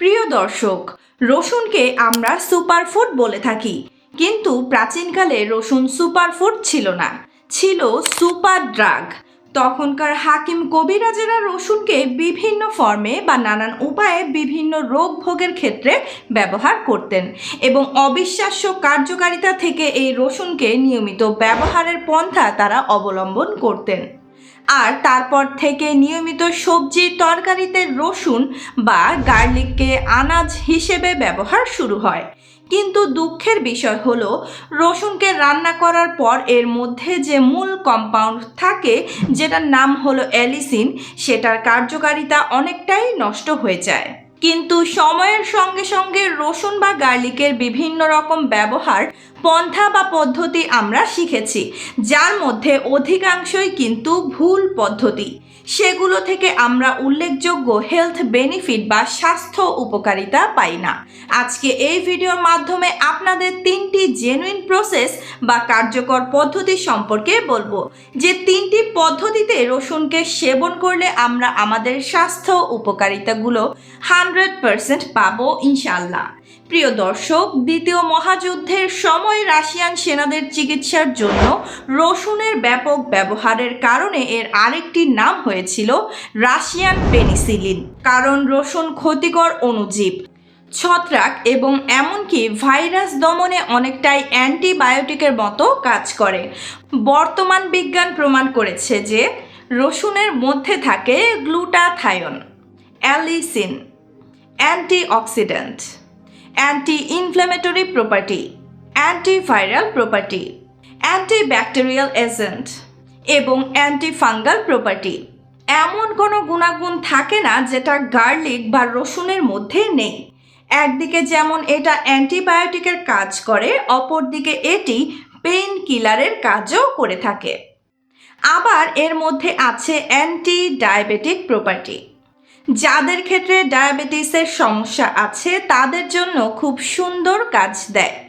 প্রিয় দর্শক, রসুনকে আমরা সুপারফুড বলে থাকি। কিন্তু প্রাচীনকালে রসুন সুপারফুড ছিল না। ছিল সুপার ড্রাগ। তখনকার হাকিম কবিরাজেরা রসুনকে বিভিন্ন ফর্মে বা নানান উপায়ে বিভিন্ন রোগ ভোগের ক্ষেত্রে ব্যবহার করতেন এবং অবিশ্বাস্য কার্যকারিতা থেকে এই রসুনকে নিয়মিত ব্যবহারের পন্থা তারা অবলম্বন করতেন। আর তারপর থেকে নিয়মিত সবজি, তরকারিতে রসুন বা গার্লিককে আনাজ হিসেবে ব্যবহার শুরু হয়। কিন্তু দুঃখের বিষয় হলো, রসুনকে রান্না করার পর এর মধ্যে যে মূল কম্পাউন্ড থাকে, যেটার নাম হলো অ্যালিসিন, সেটার কার্যকারিতা অনেকটাই নষ্ট হয়ে যায়। কিন্তু সময়ের সঙ্গে সঙ্গে রসুন বা গার্লিকের বিভিন্ন রকম ব্যবহার, পন্থা বা পদ্ধতি আমরা শিখেছি, যার মধ্যে অধিকাংশই কিন্তু ভুল পদ্ধতি। সেগুলো থেকে আমরা উল্লেখযোগ্য হেলথ বেনিফিট বা স্বাস্থ্য উপকারিতা পাই না। আজকে এই ভিডিওর মাধ্যমে আপনাদের তিনটি জেনুইন প্রসেস বা কার্যকর পদ্ধতি সম্পর্কে বলব। যে তিনটি পদ্ধতিতে রসুনকে সেবন করলে আমরা আমাদের স্বাস্থ্য উপকারিতাগুলো হান্ড্রেড পারসেন্ট পাবো ইনশাল্লাহ প্রিয় দর্শক, দ্বিতীয় মহাযুদ্ধের সময় রাশিয়ান সেনাদের চিকিৎসার জন্য রসুনের ব্যাপক ব্যবহারের কারণে এর আরেকটি নাম হয়েছিল রাশিয়ান পেনিসিলিন, কারণ রসুন ক্ষতিকর অণুজীব, ছত্রাক এবং এমনকি ভাইরাস দমনে অনেকটাই অ্যান্টিবায়োটিকের মতো কাজ করে। বর্তমান বিজ্ঞান প্রমাণ করেছে যে রসুনের মধ্যে থাকে glutathione, allicin, antioxidant. Anti inflammatory property antiviral property antibacterial agent এবং অ্যান্টিফাঙ্গাল প্রপার্টি এমন কোনো গুণাগুণ থাকে না যেটা গার্লিক বা রসুনের মধ্যে নেই। একদিকে যেমন এটা অ্যান্টিবায়োটিকের কাজ করে, অপরদিকে এটি পেইন কিলারের কাজও করে থাকে। আবার এর মধ্যে আছে অ্যান্টি ডায়াবেটিক প্রপার্টি যাদের ক্ষেত্রে ডায়াবেটিসের সমস্যা আছে, তাদের জন্য খুব সুন্দর কাজ দেয়।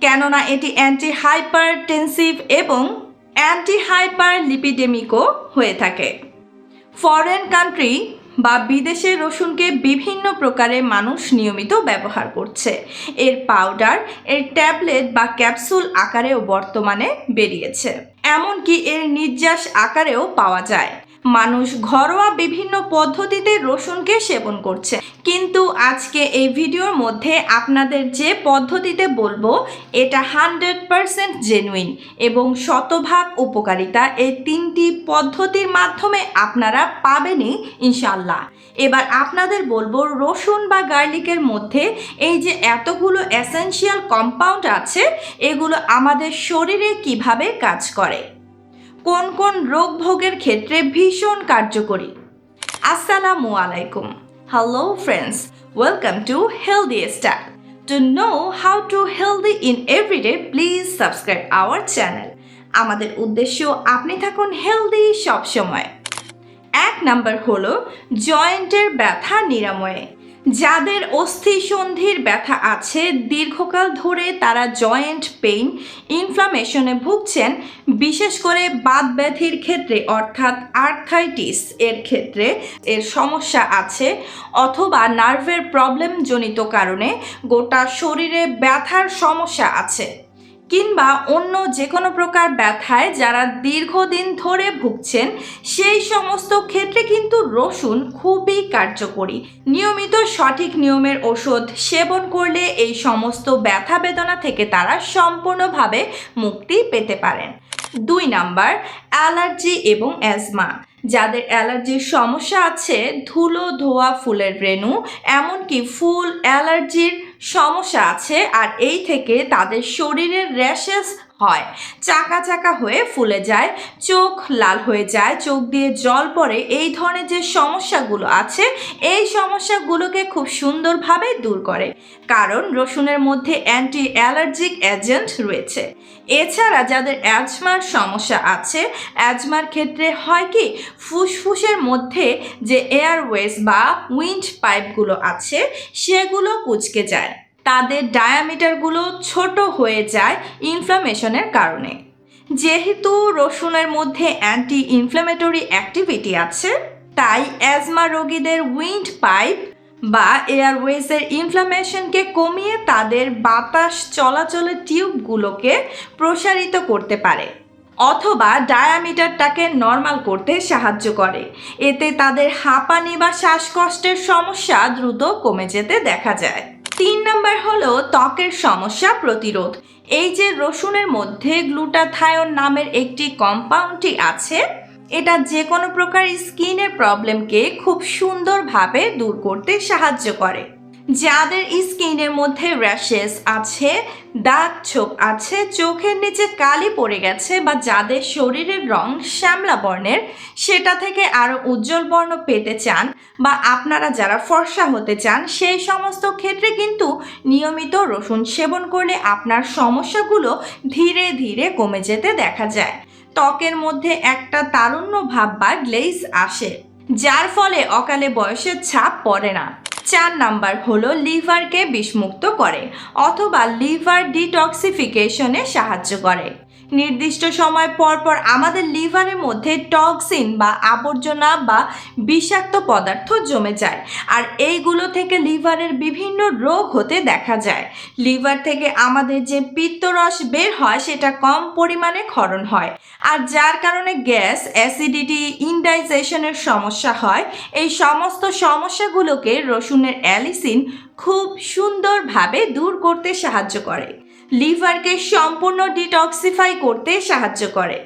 কেননা এটি অ্যান্টি হাইপার টেনসিভ এবং অ্যান্টি হাইপার লিপিডেমিকও হয়ে থাকে। ফরেন কান্ট্রি বা বিদেশে রসুনকে বিভিন্ন প্রকারে মানুষ নিয়মিত ব্যবহার করছে। এর পাউডার এর ট্যাবলেট বা ক্যাপসুল আকারেও বর্তমানে বেরিয়েছে। এমনকি এর নির্যাস আকারেও পাওয়া যায়। মানুষ ঘরোয়া বিভিন্ন পদ্ধতিতে রসুনকে সেবন করছে। কিন্তু আজকে এই ভিডিওর মধ্যে আপনাদের যে পদ্ধতিতে বলব, এটা হান্ড্রেড পারসেন্ট জেনুইন এবং শতভাগ উপকারিতা এই তিনটি পদ্ধতির মাধ্যমে আপনারা পাবেনই ইনশাল্লাহ এবার আপনাদের বলব, রসুন বা গার্লিকের মধ্যে এই যে এতগুলো এসেনশিয়াল কম্পাউন্ড আছে, এগুলো আমাদের শরীরে কীভাবে কাজ করে? কোন কোন রোগ ভোগের ক্ষেত্রে ভীষণ কার্যকরী? আসসালামু আলাইকুম। Hello friends welcome to healthy style to know how to healthy in everyday please subscribe our channel আমাদের উদ্দেশ্য, আপনি থাকুন হেলদি সবসময়। এক নাম্বার হলো জয়েন্টের ব্যথা নিরাময়ে। যাদের অস্থি সন্ধির ব্যথা আছে, দীর্ঘকাল ধরে তারা জয়েন্ট পেইন ইনফ্লামেশনে ভুগছেন, বিশেষ করে বাদ ব্যাধির ক্ষেত্রে, অর্থাৎ আর্থাইটিস এর ক্ষেত্রে এর সমস্যা আছে, অথবা নার্ভের প্রবলেম জনিত কারণে গোটা শরীরে ব্যথার সমস্যা আছে। কিংবা অন্য যে কোনো প্রকার ব্যথায় যারা দীর্ঘদিন ধরে ভুগছেন, সেই সমস্ত ক্ষেত্রে কিন্তু রসুন খুবই কার্যকরী। নিয়মিত সঠিক নিয়মের ওষুধ সেবন করলে এই সমস্ত ব্যথা বেদনা থেকে তারা সম্পূর্ণভাবে মুক্তি পেতে পারেন। দুই নাম্বার, অ্যালার্জি এবং অ্যাজমা। যাদের অ্যালার্জির সমস্যা আছে, ধুলো, ধোয়া, ফুলের রেণু, এমনকি ফুল, অ্যালার্জির সমস্যা আছে আর এই থেকে তাদের শরীরের র্যাশেস হয়। চাকা চাকা হয়ে ফুলে যায়, চোখ লাল হয়ে যায়, চোখ দিয়ে জল পড়ে। এই ধরনের যে সমস্যাগুলো আছে, এই সমস্যাগুলোকে খুব সুন্দরভাবে দূর করে। কারণ রসুনের মধ্যে অ্যান্টি অ্যালার্জিক এজেন্ট রয়েছে। এছাড়া যাদের অ্যাজমার সমস্যা আছে অ্যাজমার ক্ষেত্রে হয় কি, ফুসফুসের মধ্যে যে এয়ারওয়েজ বা উইন্ড পাইপগুলো আছে, সেগুলো কুচকে যায়। তাদের ডায়ামিটারগুলো ছোট হয়ে যায় ইনফ্লামেশনের কারণে। যেহেতু রসুনের মধ্যে অ্যান্টি ইনফ্লামেটরি অ্যাক্টিভিটি আছে, তাই অ্যাজমা রোগীদের উইন্ড পাইপ বা এয়ারওয়েজের ইনফ্লামেশনকে কমিয়ে তাদের বাতাস চলাচলের টিউবগুলোকে প্রসারিত করতে পারে, অথবা ডায়ামিটারটাকে নর্মাল করতে সাহায্য করে। এতে তাদের হাঁপানি বা শ্বাসকষ্টের সমস্যা দ্রুত কমে যেতে দেখা যায়। তিন নম্বর হলো ত্বকের সমস্যা প্রতিরোধ। এই যে রসুনের মধ্যে গ্লুটাথায়ন নামের একটি কম্পাউন্ডটি আছে, এটা যে কোনো প্রকার স্কিনের প্রবলেমকে খুব সুন্দরভাবে দূর করতে সাহায্য করে। যাদের স্কিনের মধ্যে র্যাশেস আছে, দাগ ছোপ আছে, চোখের নিচে কালি পড়ে গেছে বা যাদের শরীরের রং শ্যামলা বর্ণের, সেটা থেকে আরও উজ্জ্বল বর্ণ পেতে চান বা আপনারা যারা ফর্সা হতে চান, সেই সমস্ত ক্ষেত্রে কিন্তু নিয়মিত রসুন সেবন করলে আপনার সমস্যাগুলো ধীরে ধীরে কমে যেতে দেখা যায়। ত্বকের মধ্যে একটা তারুণ্য ভাব বা গ্লেজ আসে, যার ফলে অকালে বয়সের ছাপ পড়ে না। চার নাম্বার হলো লিভারকে বিষমুক্ত করে অথবা লিভার ডিটক্সিফিকেশনে সাহায্য করে। নির্দিষ্ট সময় পর পর আমাদের লিভারের মধ্যে টক্সিন বা আবর্জনা বা বিষাক্ত পদার্থ জমে যায়। আর এইগুলো থেকে লিভারের বিভিন্ন রোগ হতে দেখা যায়। লিভার থেকে আমাদের যে পিত্তরস বের হয়, সেটা কম পরিমাণে ক্ষরণ হয়। আর যার কারণে গ্যাস, অ্যাসিডিটি, ইনডাইজেশনের সমস্যা হয়। এই সমস্ত সমস্যাগুলোকে রসুনের অ্যালিসিন খুব সুন্দরভাবে দূর করতে সাহায্য করে। লিভারকে সম্পূর্ণ ডিটক্সিফাই করতে সাহায্য করে,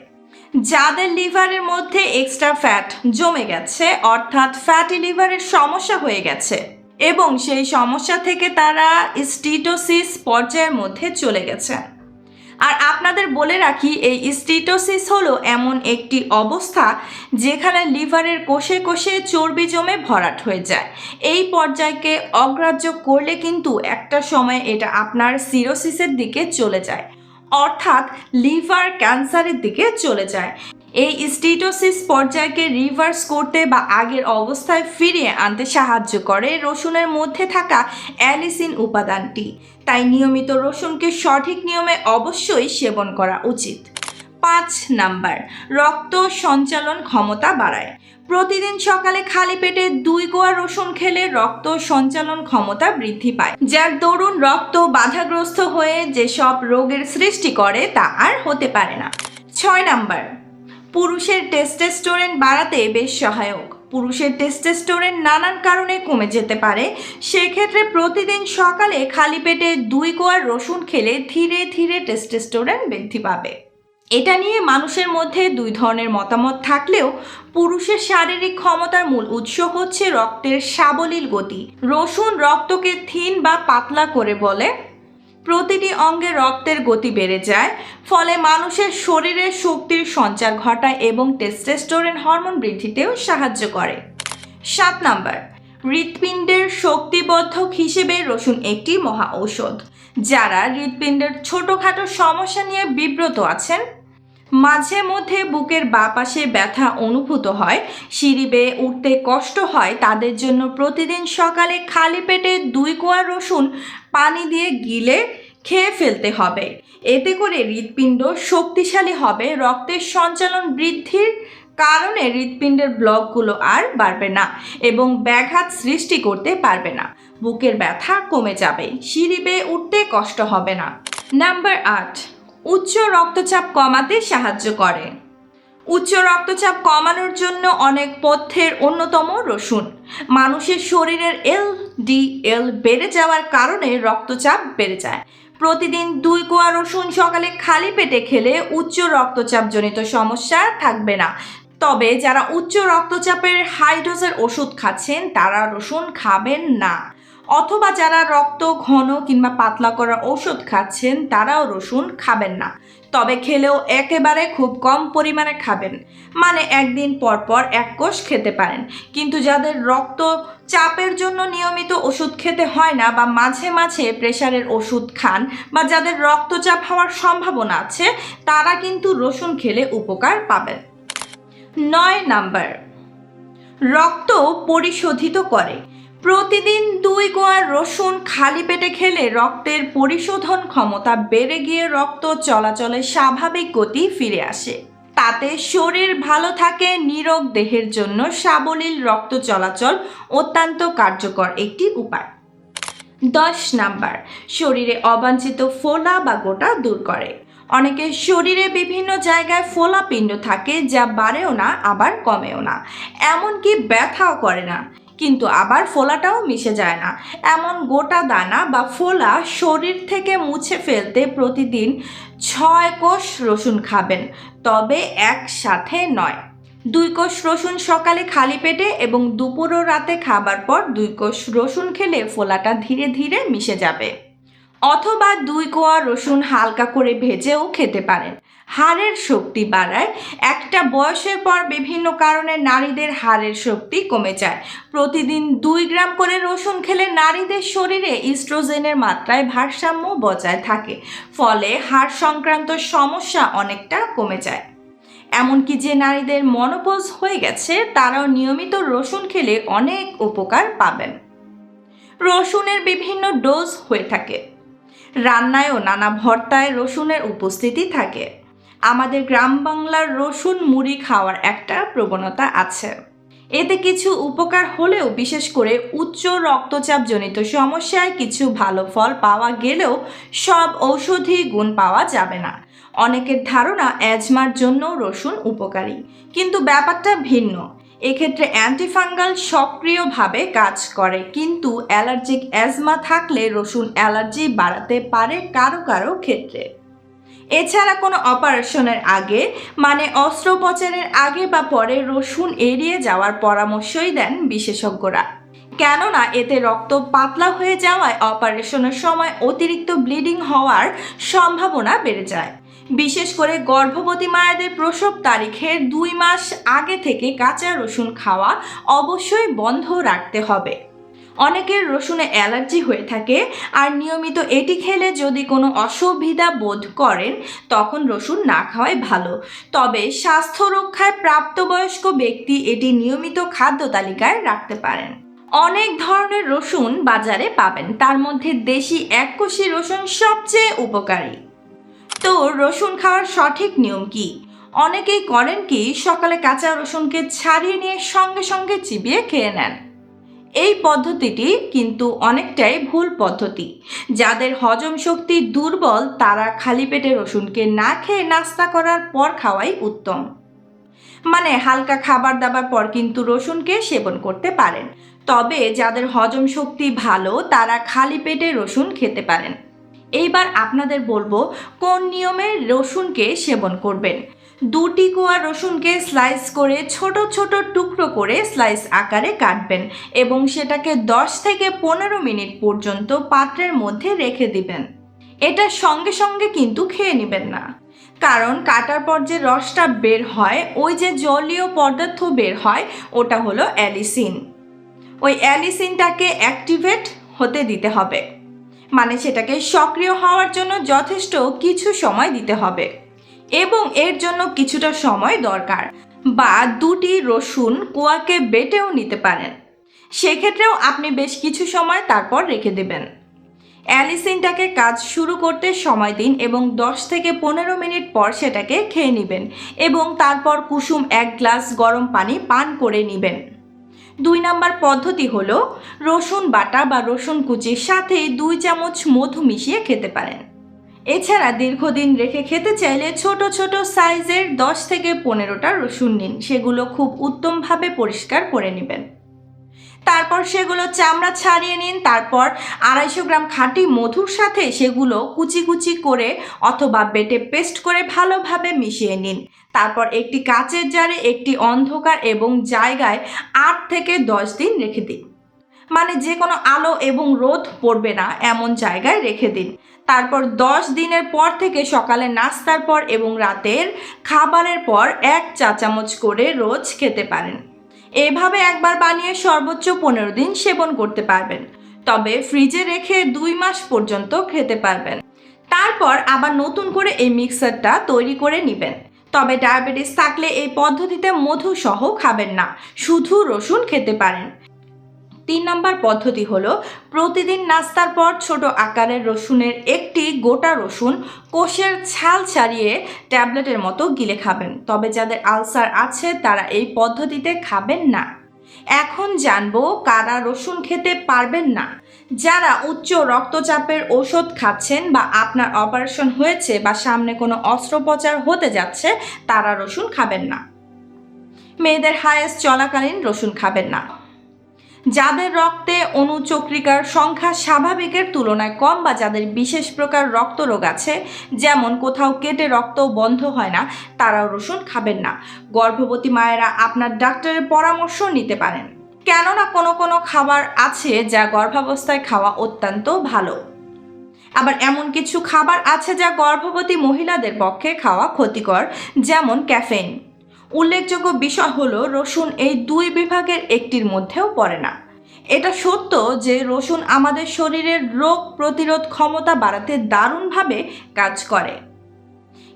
যাদের লিভারের মধ্যে এক্সট্রা ফ্যাট জমে গেছে, অর্থাৎ ফ্যাটি লিভারের সমস্যা হয়ে গেছে, এবং সেই সমস্যা থেকে তারা স্টিটোসিস পর্যায়ের মধ্যে চলে গেছে। আর আপনাদের বলে রাখি, এই স্টিটোসিস হলো এমন একটি অবস্থা যেখানে লিভারের কোষে কোষে চর্বি জমে ভরাট হয়ে যায়। এই পর্যায়কে অগ্রাহ্য করলে কিন্তু একটা সময় এটা আপনার সিরোসিসের দিকে চলে যায়, অর্থাৎ লিভার ক্যান্সারের দিকে চলে যায়। এই স্টিটোসিস পর্যায়কে রিভার্স করতে বা আগের অবস্থায় ফিরিয়ে আনতে সাহায্য করে রসুনের মধ্যে থাকা অ্যালিসিন উপাদানটি। তাই নিয়মিত রসুনকে সঠিক নিয়মে অবশ্যই সেবন করা উচিত। পাঁচ নাম্বার, রক্ত সঞ্চালন ক্ষমতা বাড়ায়। প্রতিদিন সকালে খালি পেটে দুই গোয়া রসুন খেলে রক্ত সঞ্চালন ক্ষমতা বৃদ্ধি পায়। যার দরুন রক্ত বাধাগ্রস্ত হয়ে যেসব রোগের সৃষ্টি করে তা আর হতে পারে না। ছয় নাম্বার, পুরুষের টেস্টেস্টোরেন বাড়াতে বেশ সহায়ক। পুরুষের টেস্টেস্টোরেন নানান কারণে কমে যেতে পারে। সেক্ষেত্রে প্রতিদিন সকালে খালি পেটে দুই কোয়ার রসুন খেলে ধীরে ধীরে টেস্টেস্টোরেন বৃদ্ধি পাবে। এটা নিয়ে মানুষের মধ্যে দুই ধরনের মতামত থাকলেও পুরুষের শারীরিক ক্ষমতার মূল উৎস হচ্ছে রক্তের সাবলীল গতি। রসুন রক্তকে থিন বা পাতলা করে বলে। প্রতিটি অঙ্গে রক্তের গতি বেড়ে যায়, ফলে মানুষের শরীরে শক্তির সঞ্চার ঘটায় এবং টেস্টেস্টোরেন হরমোন বৃদ্ধিতেও সাহায্য করে। সাত নাম্বার, হৃৎপিণ্ডের শক্তিবর্ধক হিসেবে রসুন একটি মহা ঔষধ। যারা হৃৎপিণ্ডের ছোটোখাটো সমস্যা নিয়ে বিব্রত আছেন, মাঝে মধ্যে বুকের বাঁ পাশে ব্যথা অনুভূত হয়, সিঁড়ি বেয়ে উঠতে কষ্ট হয়, তাদের জন্য প্রতিদিন সকালে খালি পেটে দুই কোয়া রসুন পানি দিয়ে গিলে খেয়ে ফেলতে হবে। এতে করে হৃৎপিণ্ড শক্তিশালী হবে, রক্তের সঞ্চালন বৃদ্ধির কারণে হৃৎপিণ্ডের ব্লকগুলো আর বাড়বে না এবং ব্যাঘাত সৃষ্টি করতে পারবে না। বুকের ব্যথা কমে যাবে, সিঁড়ি বেয়ে উঠতে কষ্ট হবে না। নাম্বার আট, উচ্চ রক্তচাপ কমাতে সাহায্য করে। উচ্চ রক্তচাপ কমানোর জন্য অনেক পথ্যের অন্যতম রসুন। মানুষের শরীরের এল ডি এল বেড়ে যাওয়ার কারণে রক্তচাপ বেড়ে যায়। প্রতিদিন দুই কোয়া রসুন সকালে খালি পেটে খেলে উচ্চ রক্তচাপজনিত সমস্যা থাকবে না। তবে যারা উচ্চ রক্তচাপের হাই ডোজের ওষুধ খাচ্ছেন, তারা রসুন খাবেন না। অথবা যারা রক্ত, ঘন কিংবা পাতলা করার ওষুধ খাচ্ছেন, তারাও রসুন খাবেন না। তবে খেলেও একেবারে খুব কম পরিমাণে খাবেন। মানে একদিন পর পর এক কোষ খেতে পারেন। কিন্তু যাদের রক্ত চাপের জন্য নিয়মিত ওষুধ খেতে হয় না বা মাঝে মাঝে প্রেশারের ওষুধ খান বা যাদের রক্তচাপ হওয়ার সম্ভাবনা আছে, তারা কিন্তু রসুন খেলে উপকার পাবেন। নয় নাম্বার, রক্ত পরিশোধিত করে। প্রতিদিন দুই কোয়া রসুন খালি পেটে খেলে রক্তের পরিশোধন ক্ষমতা বেড়ে গিয়ে রক্ত চলাচলে স্বাভাবিক গতি ফিরে আসে। তাতে শরীর ভালো থাকে, নিরোগ দেহের জন্য সাবলীল রক্ত চলাচল অত্যন্ত কার্যকর একটি উপায়। দশ নাম্বার, শরীরে অবাঞ্ছিত ফোলা বা গোটা দূর করে। অনেকের শরীরে বিভিন্ন জায়গায় ফোলা পিণ্ড থাকে যা বাড়েও না, আবার কমেও না। এমনকি ব্যথাও করে না। কিন্তু আবার ফোলাটাও মিশে যায় না। এমন গোটা দানা বা ফোলা শরীর থেকে মুছে ফেলতে প্রতিদিন ছয় কোষ রসুন খাবেন, তবে একসাথে নয়। দুই কোষ রসুন সকালে খালি পেটে এবং দুপুর ও রাতে খাবার পর দুই কোষ রসুন খেলে ফোলাটা ধীরে ধীরে মিশে যাবে। অথবা দুই কোয়া রসুন হালকা করে ভেজেও খেতে পারেন। হাড়ের শক্তি বাড়ায়। একটা বয়সের পর বিভিন্ন কারণে নারীদের হাড়ের শক্তি কমে যায়। প্রতিদিন দুই গ্রাম করে রসুন খেলে নারীদের শরীরে ইস্ট্রোজেনের মাত্রায় ভারসাম্য বজায় থাকে। ফলে হাড় সংক্রান্ত সমস্যা অনেকটা কমে যায়। এমনকি যে নারীদের মনোপোজ হয়ে গেছে, তারাও নিয়মিত রসুন খেলে অনেক উপকার পাবেন। রসুনের বিভিন্ন ডোজ হয়ে থাকে। রান্নায়ও নানা ভর্তায় রসুনের উপস্থিতি থাকে। আমাদের গ্রাম বাংলার রসুন মুড়ি খাওয়ার একটা প্রবণতা আছে। এতে কিছু উপকার হলেও বিশেষ করে উচ্চ রক্তচাপজনিত সমস্যায় কিছু ভালো ফল পাওয়া গেলেও সব ঔষধি গুণ পাওয়া যাবে না। অনেকের ধারণা অ্যাজমার জন্য রসুন উপকারী। কিন্তু ব্যাপারটা ভিন্ন। এক্ষেত্রে অ্যান্টিফাঙ্গাল সক্রিয়ভাবে কাজ করে, কিন্তু অ্যালার্জিক অ্যাজমা থাকলে রসুন অ্যালার্জি বাড়াতে পারে কারও কারও ক্ষেত্রে। এছাড়া কোনো অপারেশনের আগে মানে অস্ত্রোপচারের আগে বা পরে রসুন এড়িয়ে যাওয়ার পরামর্শই দেন বিশেষজ্ঞরা। কেননা, এতে রক্ত পাতলা হয়ে যাওয়ায় অপারেশনের সময় অতিরিক্ত ব্লিডিং হওয়ার সম্ভাবনা বেড়ে যায়। বিশেষ করে গর্ভবতী মায়েদের প্রসব তারিখের দুই মাস আগে থেকে কাঁচা রসুন খাওয়া অবশ্যই বন্ধ রাখতে হবে। অনেকের রসুনে অ্যালার্জি হয়ে থাকে আর নিয়মিত এটি খেলে যদি কোনো অসুবিধা বোধ করেন, তখন রসুন না খাওয়াই ভালো। তবে স্বাস্থ্য রক্ষায় প্রাপ্তবয়স্ক ব্যক্তি এটি নিয়মিত খাদ্য তালিকায় রাখতে পারেন। অনেক ধরনের রসুন বাজারে পাবেন, তার মধ্যে দেশি এককোষী রসুন সবচেয়ে উপকারী। তো রসুন খাওয়ার সঠিক নিয়ম কি? অনেকেই করেন কি, সকালে কাঁচা রসুনকে ছাড়িয়ে নিয়ে সঙ্গে সঙ্গে চিবিয়ে খেয়ে নেন। এই পদ্ধতিটি কিন্তু অনেকটাই ভুল পদ্ধতি। যাদের হজম শক্তি দুর্বল, তারা খালি পেটে রসুনকে না খেয়ে নাস্তা করার পর খাওয়াই উত্তম। মানে হালকা খাবার দাবার পর কিন্তু রসুনকে সেবন করতে পারেন। তবে যাদের হজম শক্তি ভালো, তারা খালি পেটে রসুন খেতে পারেন। এইবার আপনাদের বলব কোন নিয়মে রসুনকে সেবন করবেন। দুটি কোয়া রসুনকে স্লাইস করে ছোট ছোট টুকরো করে স্লাইস আকারে কাটবেন এবং সেটাকে 10 থেকে পনেরো মিনিট পর্যন্ত পাত্রের মধ্যে রেখে দিবেন। এটা সঙ্গে সঙ্গে কিন্তু খেয়ে নেবেন না। কারণ কাটার পর যে রসটা বের হয়, ওই যে জলীয় পদার্থ বের হয়, ওটা হলো অ্যালিসিন। ওই অ্যালিসিনটাকে অ্যাক্টিভেট হতে দিতে হবে। মানে সেটাকে সক্রিয় হওয়ার জন্য যথেষ্ট কিছু সময় দিতে হবে এবং এর জন্য কিছুটা সময় দরকার বা দুটি রসুন কোয়াকে বেটেও নিতে পারেন। সেক্ষেত্রেও আপনি বেশ কিছু সময় তারপর রেখে দেবেন। অ্যালিসিনটাকে কাজ শুরু করতে সময় দিন এবং 10 থেকে পনেরো মিনিট পর সেটাকে খেয়ে নেবেন এবং তারপর কুসুম এক গ্লাস গরম পানি পান করে নেবেন। দুই নাম্বার পদ্ধতি হলো রসুন বাটা বা রসুন কুচির সাথে দুই চামচ মধু মিশিয়ে খেতে পারেন। এছাড়া দীর্ঘদিন রেখে খেতে চাইলে ছোট ছোট সাইজের দশ থেকে পনেরোটা রসুন নিন। সেগুলো খুব উত্তমভাবে পরিষ্কার করে নেবেন। তারপর সেগুলো চামড়া ছাড়িয়ে নিন, তারপর আড়াইশো গ্রাম খাঁটি মধুর সাথে সেগুলো কুচি কুচি করে অথবা বেটে পেস্ট করে ভালোভাবে মিশিয়ে নিন। তারপর একটি কাচের জারে একটি অন্ধকার এবং জায়গায় আট থেকে দশ দিন রেখে দিন। মানে যে কোনো আলো এবং রোদ পড়বে না, এমন জায়গায় রেখে দিন। তারপর দশ দিনের পর থেকে সকালে নাস্তার পর এবং রাতের খাবারের পর এক চা চামচ করে রোজ খেতে পারেন। এভাবে একবার বানিয়ে সর্বোচ্চ পনেরো দিন সেবন করতে পারবেন। তবে ফ্রিজে রেখে দুই মাস পর্যন্ত খেতে পারবেন। তারপর আবার নতুন করে এই মিক্সারটা তৈরি করে নেবেন। তবে ডায়াবেটিস থাকলে এই পদ্ধতিতে মধু সহ খাবেন না, শুধু রসুন খেতে পারেন। তিন নম্বর পদ্ধতি হলো, প্রতিদিন নাস্তার পর ছোট আকারের রসুনের একটি গোটা রসুন কোষের ছাল ছাড়িয়ে ট্যাবলেটের মতো গিলে খাবেন। তবে যাদের আলসার আছে, তারা এই পদ্ধতিতে খাবেন না। এখন জানব কারা রসুন খেতে পারবেন না। যারা উচ্চ রক্তচাপের ওষুধ খাচ্ছেন বা আপনার অপারেশন হয়েছে বা সামনে কোনো অস্ত্রোপচার হতে যাচ্ছে, তারা রসুন খাবেন না। মেয়েদের হায়েস্ট চলাকালীন রসুন খাবেন না। যাদের রক্তে অনুচক্রিকার সংখ্যা স্বাভাবিকের তুলনায় কম বা যাদের বিশেষ প্রকার রক্তরোগ আছে, যেমন কোথাও কেটে রক্ত বন্ধ হয় না, তারাও রসুন খাবেন না। গর্ভবতী মায়েরা আপনার ডাক্তারের পরামর্শ নিতে পারেন। কেননা কোনো কোনো খাবার আছে যা গর্ভাবস্থায় খাওয়া অত্যন্ত ভালো। আবার এমন কিছু খাবার আছে যা গর্ভবতী মহিলাদের পক্ষে খাওয়া ক্ষতিকর, যেমন ক্যাফেইন। উল্লেখযোগ্য বিষয় হলো রসুন এই দুই বিভাগের একটির মধ্যেও পড়ে না। এটা সত্য যে রসুন আমাদের শরীরের রোগ প্রতিরোধ ক্ষমতা বাড়াতে দারুণভাবে কাজ করে।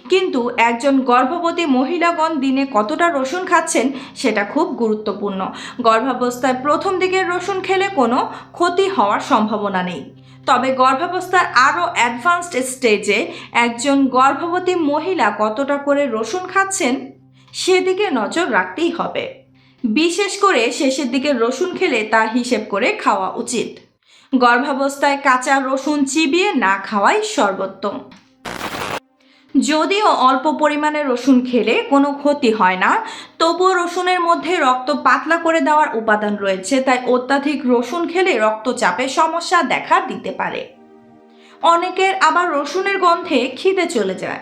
কিন্তু একজন গর্ভবতী মহিলাগণ দিনে কতটা রসুন খাচ্ছেন সেটা খুব গুরুত্বপূর্ণ। গর্ভাবস্থায় প্রথম দিকের রসুন খেলে কোনো ক্ষতি হওয়ার সম্ভাবনা নেই। তবে গর্ভাবস্থার আরও অ্যাডভান্সড স্টেজে একজন গর্ভবতী মহিলা কতটা করে রসুন খাচ্ছেন সেদিকে নজর রাখতেই হবে। বিশেষ করে শেষের দিকে রসুন খেলে তা হিসেব করে খাওয়া উচিত। গর্ভাবস্থায় কাঁচা রসুন চিবিয়ে না খাওয়াই সর্বোত্তম। যদিও অল্প পরিমাণে রসুন খেলে কোনো ক্ষতি হয় না, তবুও রসুনের মধ্যে রক্ত পাতলা করে দেওয়ার উপাদান রয়েছে, তাই অত্যাধিক রসুন খেলে রক্তচাপে সমস্যা দেখা দিতে পারে। অনেকের আবার রসুনের গন্ধে খিদে চলে যায়।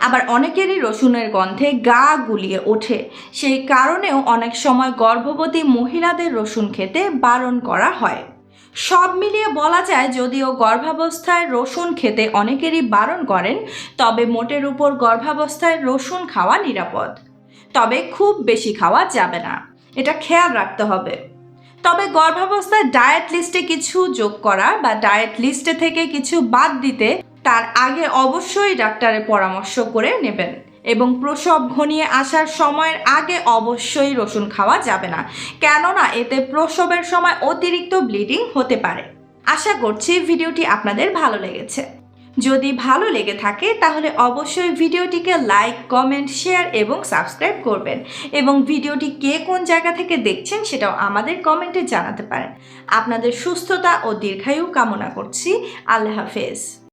আবার অনেকেরই রসুনের গন্ধে গা গুলিয়ে ওঠে। সেই কারণেও অনেক সময় গর্ভবতী মহিলাদের রসুন খেতে বারণ করা হয়। সব মিলিয়ে বলা যায়, যদিও গর্ভাবস্থায় রসুন খেতে অনেকেরই বারণ করেন, তবে মোটের উপর গর্ভাবস্থায় রসুন খাওয়া নিরাপদ। তবে খুব বেশি খাওয়া যাবে না। এটা খেয়াল রাখতে হবে। তবে গর্ভাবস্থায় ডায়েট লিস্টে কিছু যোগ করা বা ডায়েট লিস্টে থেকে কিছু বাদ দিতে তার আগে অবশ্যই ডাক্তারের পরামর্শ করে নেবেন। এবং প্রসব ঘনিয়ে আসার সময়ের আগে অবশ্যই রসুন খাওয়া যাবে না। কেননা এতে প্রসবের সময় অতিরিক্ত ব্লিডিং হতে পারে। আশা করছি ভিডিওটি আপনাদের ভালো লেগেছে। যদি ভালো লেগে থাকে, তাহলে অবশ্যই ভিডিওটিকে লাইক, কমেন্ট, শেয়ার এবং সাবস্ক্রাইব করবেন। এবং ভিডিওটি কে কোন জায়গা থেকে দেখছেন সেটাও আমাদের কমেন্টে জানাতে পারেন। আপনাদের সুস্থতা ও দীর্ঘায়ু কামনা করছি। আল্লাহ হাফেজ।